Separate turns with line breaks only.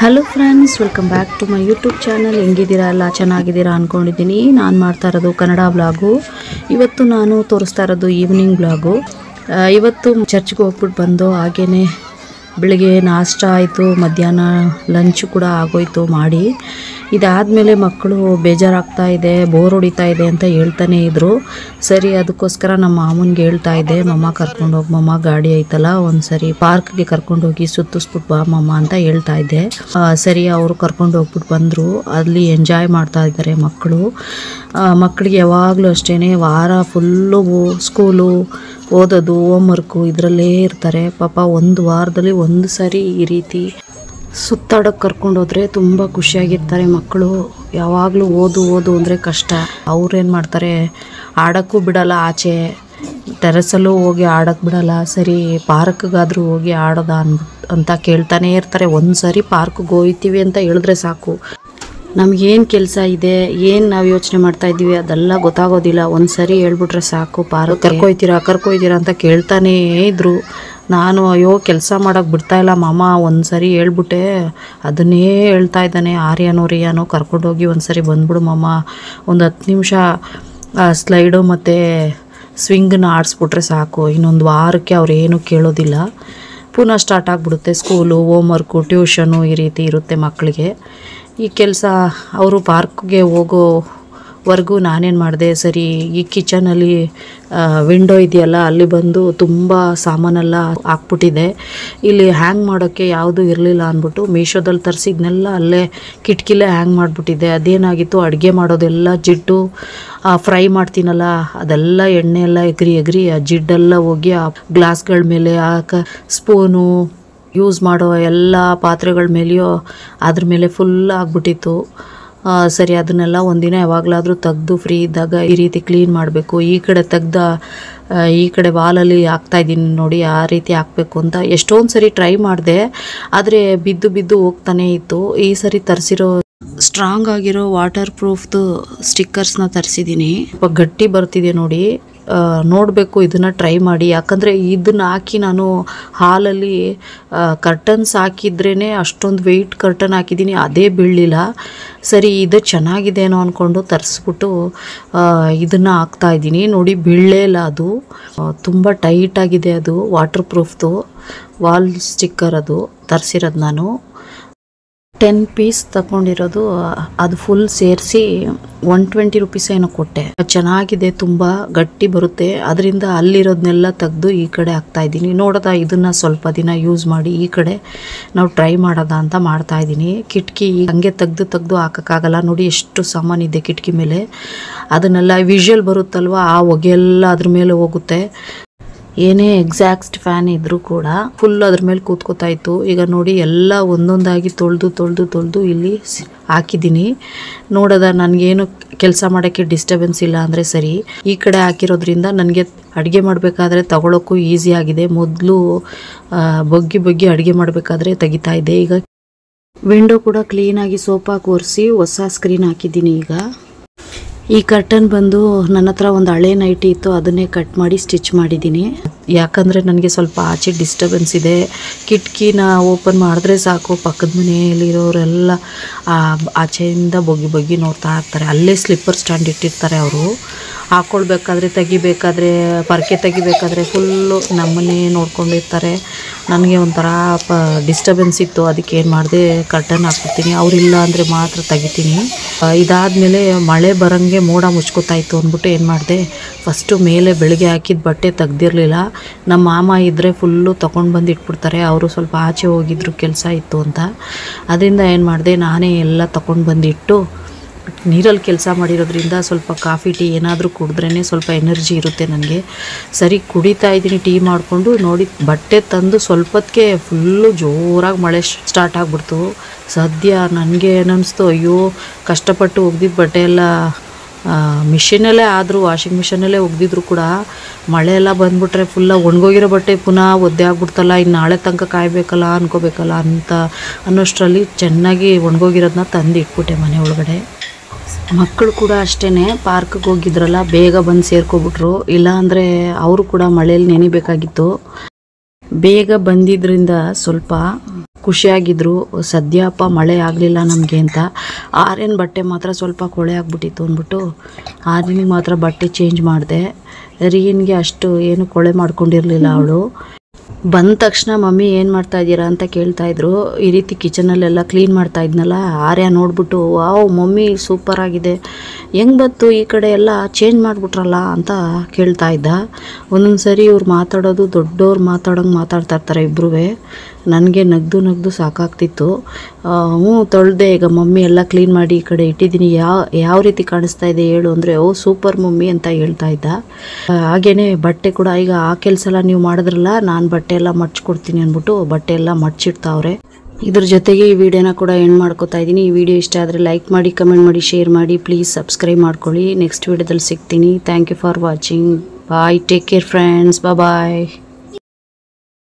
Hello friends welcome back to my YouTube channel ಹೆಂಗಿದ್ದೀರಾ? ಎಲ್ಲ ಚೆನ್ನಾಗಿದ್ದೀರಾ ಅಂದ್ಕೊಂಡಿದ್ದೀನಿ ನಾನು ಮಾಡ್ತಾ ಇರೋದು ಕನ್ನಡ ಬ್ಲಾಗು ಇವತ್ತು ನಾನು ತೋರಿಸ್ತಾ ಇರೋದು ಈವ್ನಿಂಗ್ ಬ್ಲಾಗು ಇವತ್ತು ಚರ್ಚ್ಗೆ ಹೋಗ್ಬಿಟ್ಟು ಬಂದು ಹಾಗೇ ಬೆಳಿಗ್ಗೆ ನಾಷ್ಟ ಆಯಿತು, ಮಧ್ಯಾಹ್ನ ಲಂಚ್ ಕೂಡ ಆಗೋಯ್ತು ಮಾಡಿ. ಇದಾದಮೇಲೆ ಮಕ್ಕಳು ಬೇಜಾರಾಗ್ತಾ ಇದೆ ಬೋರ್ ಹೊಡಿತಾ ಇದೆ ಅಂತ ಹೇಳ್ತಾನೆ ಇದ್ರು. ಸರಿ, ಅದಕ್ಕೋಸ್ಕರ ನಮ್ಮ ಮಾಮನ್ಗೆ ಹೇಳ್ತಾ ಇದ್ದೆ, ಮಮ್ಮ, ಕರ್ಕೊಂಡು ಹೋಗಿ, ಮಮ್ಮ, ಗಾಡಿ ಐತಲ್ಲ ಒಂದು ಸರಿ ಪಾರ್ಕ್ಗೆ ಕರ್ಕೊಂಡು ಹೋಗಿ ಸುತ್ತಿಸ್ಬಿಟ್ಟು ಬಾ, ಮಮ್ಮ, ಅಂತ ಹೇಳ್ತಾ ಇದ್ದೆ. ಸರಿ, ಅವರು ಕರ್ಕೊಂಡು ಹೋಗ್ಬಿಟ್ಟು ಬಂದರು. ಅಲ್ಲಿ ಎಂಜಾಯ್ ಮಾಡ್ತಾ ಇದ್ದಾರೆ ಮಕ್ಕಳು. ಮಕ್ಕಳಿಗೆ ಯಾವಾಗಲೂ ಅಷ್ಟೇ ವಾರ ಫುಲ್ಲು ಸ್ಕೂಲು ಓದೋದು ಹೋಮ್ವರ್ಕು ಇದರಲ್ಲೇ ಇರ್ತಾರೆ. ಪಾಪ ಒಂದು ವಾರದಲ್ಲಿ ಒಂದು ಸಾರಿ ಈ ರೀತಿ ಸುತ್ತಾಡೋಕ್ಕೆ ಕರ್ಕೊಂಡು ಹೋದರೆ ತುಂಬ ಖುಷಿಯಾಗಿರ್ತಾರೆ ಮಕ್ಕಳು. ಯಾವಾಗಲೂ ಓದು ಓದು ಅಂದರೆ ಕಷ್ಟ. ಅವ್ರೇನು ಮಾಡ್ತಾರೆ, ಆಡೋಕ್ಕೂ ಬಿಡಲ್ಲ ಆಚೆ. ಟೆರೆಸಲ್ಲೂ ಹೋಗಿ ಆಡೋಕ್ಕೆ ಬಿಡಲ್ಲ. ಸರಿ ಪಾರ್ಕ್ಗಾದರೂ ಹೋಗಿ ಆಡೋದ ಅಂತ ಕೇಳ್ತಾನೆ ಇರ್ತಾರೆ. ಒಂದು ಸಾರಿ ಪಾರ್ಕ್ಗೆ ಹೋಗ್ತೀವಿ ಅಂತ ಹೇಳಿದ್ರೆ ಸಾಕು. ನಮಗೇನು ಕೆಲಸ ಇದೆ, ಏನು ನಾವು ಯೋಚನೆ ಮಾಡ್ತಾ ಇದ್ದೀವಿ ಅದೆಲ್ಲ ಗೊತ್ತಾಗೋದಿಲ್ಲ. ಒಂದು ಸರಿ ಹೇಳ್ಬಿಟ್ರೆ ಸಾಕು ಪಾರು ಕರ್ಕೊಯ್ತೀರಾ ಕರ್ಕೊಯ್ತೀರಾ ಅಂತ ಕೇಳ್ತಾನೇ ಇದ್ರು. ನಾನು ಅಯ್ಯೋ, ಕೆಲಸ ಮಾಡೋಕೆ ಬಿಡ್ತಾ ಇಲ್ಲ ಮಾಮ. ಒಂದು ಸರಿ ಹೇಳ್ಬಿಟ್ಟೆ, ಅದನ್ನೇ ಹೇಳ್ತಾ ಇದ್ದಾನೆ. ಆರ್ಯಾನೋ, ರಿಯಾನೋ ಕರ್ಕೊಂಡೋಗಿ ಒಂದು ಸರಿ ಬಂದ್ಬಿಡು ಮಾಮ. ಒಂದು ಹತ್ತು ನಿಮಿಷ ಸ್ಲೈಡು ಮತ್ತು ಸ್ವಿಂಗನ್ನ ಆಡಿಸ್ಬಿಟ್ರೆ ಸಾಕು. ಇನ್ನೊಂದು ವಾರಕ್ಕೆ ಅವ್ರು ಏನೂ ಕೇಳೋದಿಲ್ಲ. ಪುನಃ ಸ್ಟಾರ್ಟ್ ಆಗಿಬಿಡುತ್ತೆ ಸ್ಕೂಲು, ಹೋಮ್ವರ್ಕು, ಟ್ಯೂಷನು ಈ ರೀತಿ ಇರುತ್ತೆ ಮಕ್ಕಳಿಗೆ ಈ ಕೆಲಸ ಅವರು ಪಾರ್ಕ್ಗೆ ಹೋಗೋವರೆಗೂ ನಾನೇನು ಮಾಡಿದೆ, ಸರಿ, ಈ ಕಿಚನಲ್ಲಿ ವಿಂಡೋ ಇದೆಯಲ್ಲ, ಅಲ್ಲಿ ಬಂದು ತುಂಬ ಸಾಮಾನೆಲ್ಲ ಹಾಕ್ಬಿಟ್ಟಿದೆ ಇಲ್ಲಿ ಹ್ಯಾಂಗ್ ಮಾಡೋಕ್ಕೆ ಯಾವುದೂ ಇರಲಿಲ್ಲ ಅಂದ್ಬಿಟ್ಟು ಮೀಶೋದಲ್ಲಿ ತರಿಸಿದ್ನೆಲ್ಲ ಅಲ್ಲೇ ಕಿಟಕಿಲೇ ಹ್ಯಾಂಗ್ ಮಾಡಿಬಿಟ್ಟಿದ್ದೆ. ಅದೇನಾಗಿತ್ತು, ಅಡುಗೆ ಮಾಡೋದೆಲ್ಲ ಜಿಡ್ಡು ಫ್ರೈ ಮಾಡ್ತೀನಲ್ಲ, ಅದೆಲ್ಲ ಎಣ್ಣೆ ಎಲ್ಲ ಎಗ್ರಿ ಎಗ್ರಿ ಆ ಜಿಡ್ಡೆಲ್ಲ ಹೋಗಿ ಆ ಗ್ಲಾಸ್ಗಳ ಮೇಲೆ ಆ ಕ ಸ್ಪೂನು ಯೂಸ್ ಮಾಡೋ ಎಲ್ಲ ಪಾತ್ರೆಗಳ ಮೇಲೆಯೋ ಅದ್ರ ಮೇಲೆ ಫುಲ್ ಆಗ್ಬಿಟ್ಟಿತ್ತು. ಸರಿ, ಅದನ್ನೆಲ್ಲ ಒಂದಿನ ಯಾವಾಗಲಾದರೂ ತೆಗ್ದು ಫ್ರೀ ಇದ್ದಾಗ ಈ ರೀತಿ ಕ್ಲೀನ್ ಮಾಡಬೇಕು. ಈ ಕಡೆ ತೆಗ್ದ ಈ ಕಡೆ ವಾಲಲ್ಲಿ ಹಾಕ್ತಾ ಇದ್ದೀನಿ ನೋಡಿ, ಆ ರೀತಿ ಹಾಕಬೇಕು ಅಂತ ಎಷ್ಟೊಂದು ಸರಿ ಟ್ರೈ ಮಾಡಿದೆ. ಆದರೆ ಬಿದ್ದು ಬಿದ್ದು ಹೋಗ್ತಾನೆ ಇತ್ತು. ಈ ಸರಿ ತರಿಸಿರೋ ಸ್ಟ್ರಾಂಗ್ ಆಗಿರೋ ವಾಟರ್ ಪ್ರೂಫ್ದು ಸ್ಟಿಕ್ಕರ್ಸ್ನ ತರಿಸಿದ್ದೀನಿ ಸ್ವಲ್ಪ ಗಟ್ಟಿ ಬರ್ತಿದೆ ನೋಡಿ. ನೋಡಬೇಕು, ಇದನ್ನು ಟ್ರೈ ಮಾಡಿ. ಯಾಕಂದರೆ ಇದನ್ನು ಹಾಕಿ ನಾನು ಹಾಲಲ್ಲಿ ಕರ್ಟನ್ಸ್ ಹಾಕಿದ್ರೇ ಅಷ್ಟೊಂದು ವೆಯ್ಟ್ ಕರ್ಟನ್ ಹಾಕಿದ್ದೀನಿ, ಅದೇ ಬೀಳಲಿಲ್ಲ. ಸರಿ, ಇದು ಚೆನ್ನಾಗಿದೇನೋ ಅಂದ್ಕೊಂಡು ತರಿಸ್ಬಿಟ್ಟು ಇದನ್ನು ಹಾಕ್ತಾ ಇದ್ದೀನಿ. ನೋಡಿ, ಬೀಳಲೇ ಇಲ್ಲ ಅದು. ತುಂಬ ಟೈಟಾಗಿದೆ ಅದು ವಾಟರ್ ಪ್ರೂಫ್ದು ವಾಲ್ ಸ್ಟಿಕ್ಕರ್ ಅದು ತರಿಸಿರೋದು ನಾನು. ಟೆನ್ ಪೀಸ್ ತಗೊಂಡಿರೋದು ಅದು ಫುಲ್ ಸೇರಿಸಿ ಒನ್ ಟ್ವೆಂಟಿ ರುಪೀಸ್ ಏನೋ ಕೊಟ್ಟೆ. ಚೆನ್ನಾಗಿದೆ, ತುಂಬ ಗಟ್ಟಿ ಬರುತ್ತೆ. ಅದರಿಂದ ಅಲ್ಲಿರೋದನ್ನೆಲ್ಲ ತೆಗೆದು ಈ ಕಡೆ ಹಾಕ್ತಾ ಇದ್ದೀನಿ. ನೋಡೋದ, ಇದನ್ನ ಸ್ವಲ್ಪ ದಿನ ಯೂಸ್ ಮಾಡಿ ಈ ಕಡೆ ನಾವು ಟ್ರೈ ಮಾಡೋದ ಅಂತ ಮಾಡ್ತಾ ಇದ್ದೀನಿ. ಕಿಟಕಿ ಹಂಗೆ ತೆಗ್ದು ತೆಗ್ದು ಹಾಕೋಕ್ಕಾಗಲ್ಲ. ನೋಡಿ ಎಷ್ಟು ಸಾಮಾನು ಇದೆ ಕಿಟಕಿ ಮೇಲೆ. ಅದನ್ನೆಲ್ಲ ವಿಷುವಲ್ ಬರುತ್ತಲ್ವ? ಆ ಹೊಗೆ ಎಲ್ಲ ಅದ್ರ ಮೇಲೆ ಹೋಗುತ್ತೆ. ಏನೇ ಎಕ್ಸಾಕ್ಟ್ ಫ್ಯಾನ್ ಇದ್ರೂ ಕೂಡ ಫುಲ್ ಅದ್ರ ಮೇಲೆ ಕೂತ್ಕೋತಾ ಇತ್ತು. ಈಗ ನೋಡಿ ಎಲ್ಲ ಒಂದೊಂದಾಗಿ ತೊಳೆದು ತೊಳೆದು ತೊಳೆದು ಇಲ್ಲಿ ಹಾಕಿದ್ದೀನಿ. ನೋಡೋದ ನನಗೇನು ಕೆಲಸ ಮಾಡೋಕ್ಕೆ ಡಿಸ್ಟರ್ಬೆನ್ಸ್ ಇಲ್ಲ ಅಂದರೆ ಸರಿ. ಈ ಕಡೆ ಹಾಕಿರೋದ್ರಿಂದ ನನಗೆ ಅಡುಗೆ ಮಾಡಬೇಕಾದ್ರೆ ತಗೊಳ್ಳೋಕ್ಕೂ ಈಸಿ ಆಗಿದೆ. ಮೊದಲು ಬಗ್ಗಿ ಬಗ್ಗಿ ಅಡುಗೆ ಮಾಡಬೇಕಾದ್ರೆ ತೆಗಿತಾ ಇದ್ದೆ. ಈಗ ವಿಂಡೋ ಕೂಡ ಕ್ಲೀನಾಗಿ ಸೋಪಾಗಿ ಒರೆಸಿ ಹೊಸ ಸ್ಕ್ರೀನ್ ಹಾಕಿದ್ದೀನಿ ಈಗ. ಈ ಕರ್ಟನ್ ಬಂದು ನನ್ನ ಹತ್ರ ಒಂದು ಹಳೆ ನೈಟಿ ಇತ್ತು, ಅದನ್ನೇ ಕಟ್ ಮಾಡಿ ಸ್ಟಿಚ್ ಮಾಡಿದ್ದೀನಿ. ಯಾಕಂದರೆ ನನಗೆ ಸ್ವಲ್ಪ ಆಚೆ ಡಿಸ್ಟರ್ಬೆನ್ಸ್ ಇದೆ. ಕಿಟಕಿನ ಓಪನ್ ಮಾಡಿದ್ರೆ ಸಾಕು, ಪಕ್ಕದ ಮನೆಯಲ್ಲಿರೋರೆಲ್ಲ ಆಚೆಯಿಂದ ಬೊಗ್ಗಿ ಬೊಗ್ಗಿ ನೋಡ್ತಾ ಇರ್ತಾರೆ. ಅಲ್ಲೇ ಸ್ಲಿಪ್ಪರ್ ಸ್ಟ್ಯಾಂಡ್ ಇಟ್ಟಿರ್ತಾರೆ ಅವರು. ಹಾಕ್ಕೊಳ್ಬೇಕಾದ್ರೆ ತೆಗಿಬೇಕಾದ್ರೆ, ಪರ್ಕೆ ತೆಗಿಬೇಕಾದ್ರೆ ಫುಲ್ಲು ನಮ್ಮನ್ನೇ ನೋಡ್ಕೊಂಡಿರ್ತಾರೆ. ನನಗೆ ಒಂಥರ ಪ ಡಿಸ್ಟರ್ಬೆನ್ಸ್ ಇತ್ತು. ಅದಕ್ಕೆ ಏನು ಮಾಡಿದೆ ಕರ್ಟನ್ ಹಾಕ್ಬಿಡ್ತೀನಿ. ಅವರಿಲ್ಲ ಅಂದರೆ ಮಾತ್ರ ತೆಗಿತೀನಿ. ಇದಾದಮೇಲೆ ಮಳೆ ಬರೋಂಗೆ ಮೋಡ ಮುಚ್ಕೋತಾ ಇತ್ತು ಅಂದ್ಬಿಟ್ಟು ಏನು ಮಾಡಿದೆ ಫಸ್ಟು ಮೇಲೆ ಬೆಳಗ್ಗೆ ಹಾಕಿದ ಬಟ್ಟೆ ತೆಗ್ದಿರಲಿಲ್ಲ. ನಮ್ಮ ಮಾಮ ಇದ್ದರೆ ಫುಲ್ಲು ತೊಗೊಂಡು ಬಂದು ಇಟ್ಬಿಡ್ತಾರೆ. ಅವರು ಸ್ವಲ್ಪ ಆಚೆ ಹೋಗಿದ್ರು ಕೆಲಸ ಇತ್ತು ಅಂತ. ಅದರಿಂದ ಏನು ಮಾಡಿದೆ, ನಾನೇ ಎಲ್ಲ ತೊಗೊಂಡು ಬಂದಿಟ್ಟು ನೀರಲ್ಲಿ ಕೆಲಸ ಮಾಡಿರೋದ್ರಿಂದ ಸ್ವಲ್ಪ ಕಾಫಿ, ಟೀ ಏನಾದರೂ ಕುಡಿದ್ರೇ ಸ್ವಲ್ಪ ಎನರ್ಜಿ ಇರುತ್ತೆ ನನಗೆ. ಸರಿ, ಕುಡಿತಾ ಇದ್ದೀನಿ, ಟೀ ಮಾಡಿಕೊಂಡು ನೋಡಿ, ಬಟ್ಟೆ ತಂದು ಸ್ವಲ್ಪಕ್ಕೆ ಫುಲ್ಲು ಜೋರಾಗಿ ಮಳೆ ಸ್ಟಾರ್ಟ್ ಆಗಿಬಿಡ್ತು. ಸದ್ಯ ನನಗೆ ಏನನ್ನಿಸ್ತು ಅಯ್ಯೋ, ಕಷ್ಟಪಟ್ಟು ಒಗ್ದಿದ್ದ ಬಟ್ಟೆ ಎಲ್ಲ ಮಿಷಿನಲ್ಲೇ ಆದರೂ, ವಾಷಿಂಗ್ ಮಿಷಿನಲ್ಲೇ ಒಗ್ದಿದ್ರು ಕೂಡ ಮಳೆ ಎಲ್ಲ ಬಂದುಬಿಟ್ರೆ ಫುಲ್ಲ ಒಣಗೋಗಿರೋ ಬಟ್ಟೆ ಪುನಃ ಒದ್ದೆ ಆಗ್ಬಿಡ್ತಲ್ಲ ಇನ್ನು ನಾಳೆ ತನಕ ಕಾಯಬೇಕಲ್ಲ, ಅನ್ಕೋಬೇಕಲ್ಲ ಅಂತ ಅನ್ನೋಷ್ಟರಲ್ಲಿ ಚೆನ್ನಾಗಿ ಒಣಗೋಗಿರೋದನ್ನ ತಂದು ಇಟ್ಬಿಟ್ಟೆ ಮನೆ ಒಳಗಡೆ. ಮಕ್ಕಳು ಕೂಡ ಅಷ್ಟೇ ಪಾರ್ಕ್ಗೆ ಹೋಗಿದ್ರಲ್ಲ, ಬೇಗ ಬಂದು ಸೇರ್ಕೊಬಿಟ್ರು. ಇಲ್ಲ ಅಂದರೆ ಅವರು ಕೂಡ ಮಳೆಯಲ್ಲಿ ನೆನಿಬೇಕಾಗಿತ್ತು. ಬೇಗ ಬಂದಿದ್ರಿಂದ ಸ್ವಲ್ಪ ಖುಷಿಯಾಗಿದ್ರು. ಸದ್ಯಪ್ಪ ಮಳೆ ಆಗಲಿಲ್ಲ ನಮಗೆ ಅಂತ. ಆರ್ಯನ್ ಬಟ್ಟೆ ಮಾತ್ರ ಸ್ವಲ್ಪ ಕೊಳೆ ಆಗ್ಬಿಟ್ಟಿತ್ತು ಅಂದ್ಬಿಟ್ಟು ಆರ್ಯನಿಗೆ ಮಾತ್ರ ಬಟ್ಟೆ ಚೇಂಜ್ ಮಾಡಿದೆ. ರೀನ್ಗೆ ಅಷ್ಟು ಏನು ಕೊಳೆ ಮಾಡ್ಕೊಂಡಿರಲಿಲ್ಲ ಅವಳು. ಬಂದ ತಕ್ಷಣ ಮಮ್ಮಿ ಏನು ಮಾಡ್ತಾ ಇದ್ದೀರಾ ಅಂತ ಕೇಳ್ತಾ ಇದ್ರು. ಈ ರೀತಿ ಕಿಚನಲ್ಲೆಲ್ಲ ಕ್ಲೀನ್ ಮಾಡ್ತಾ ಇದ್ನಲ್ಲ, ಆರ್ಯ ನೋಡ್ಬಿಟ್ಟು, ವಾವ್, ಮಮ್ಮಿ ಸೂಪರ್ ಆಗಿದೆ. ಹೆಂಗ್ ಬಂತು ಈ ಕಡೆ ಎಲ್ಲ? ಚೇಂಜ್ ಮಾಡಿಬಿಟ್ರಲ್ಲ ಅಂತ ಕೇಳ್ತಾ ಇದ್ದ. ಒಂದೊಂದು ಸರಿ ಇವ್ರು ಮಾತಾಡೋದು, ದೊಡ್ಡವ್ರು ಮಾತಾಡೋಂಗೆ ಮಾತಾಡ್ತಾ ಇರ್ತಾರೆ ಇಬ್ಬರೂ ನನಗೆ ನಗ್ದು ನಗ್ದು ಸಾಕಾಗ್ತಿತ್ತು. ಹ್ಞೂ, ತೊಳೆದೆ, ಈಗ ಮಮ್ಮಿ ಎಲ್ಲ ಕ್ಲೀನ್ ಮಾಡಿ ಈ ಕಡೆ ಇಟ್ಟಿದ್ದೀನಿ. ಯಾವ ಯಾವ ರೀತಿ ಕಾಣಿಸ್ತಾ ಇದೆ ಹೇಳು ಅಂದರೆ, ಓ ಸೂಪರ್ ಮಮ್ಮಿ ಅಂತ ಹೇಳ್ತಾ ಇದ್ದ. ಹಾಗೇ ಬಟ್ಟೆ ಕೂಡ, ಈಗ ಆ ಕೆಲಸ ಎಲ್ಲ ನೀವು ಮಾಡಿದ್ರಲ್ಲ, ನಾನು ಬಟ್ಟೆ ಎಲ್ಲ ಮಡ್ಚ್ಕೊಡ್ತೀನಿ ಅಂದ್ಬಿಟ್ಟು ಬಟ್ಟೆ ಎಲ್ಲ ಮಡ್ಚಿಡ್ತಾವ್ರೆ ಇದ್ರ ಜೊತೆಗೆ ಈ ವಿಡಿಯೋನ ಕೂಡ ಎಂಡ್ ಮಾಡ್ಕೋತಾ ಇದ್ದೀನಿ ಈ ವಿಡಿಯೋ ಇಷ್ಟ ಆದರೆ ಲೈಕ್ ಮಾಡಿ ಕಮೆಂಟ್ ಮಾಡಿ ಶೇರ್ ಮಾಡಿ ಪ್ಲೀಸ್ ಸಬ್ಸ್ಕ್ರೈಬ್ ಮಾಡ್ಕೊಳ್ಳಿ. ನೆಕ್ಸ್ಟ್ ವಿಡಿಯೋದಲ್ಲಿ ಸಿಗ್ತೀನಿ. Thank you for watching bye take care friends bye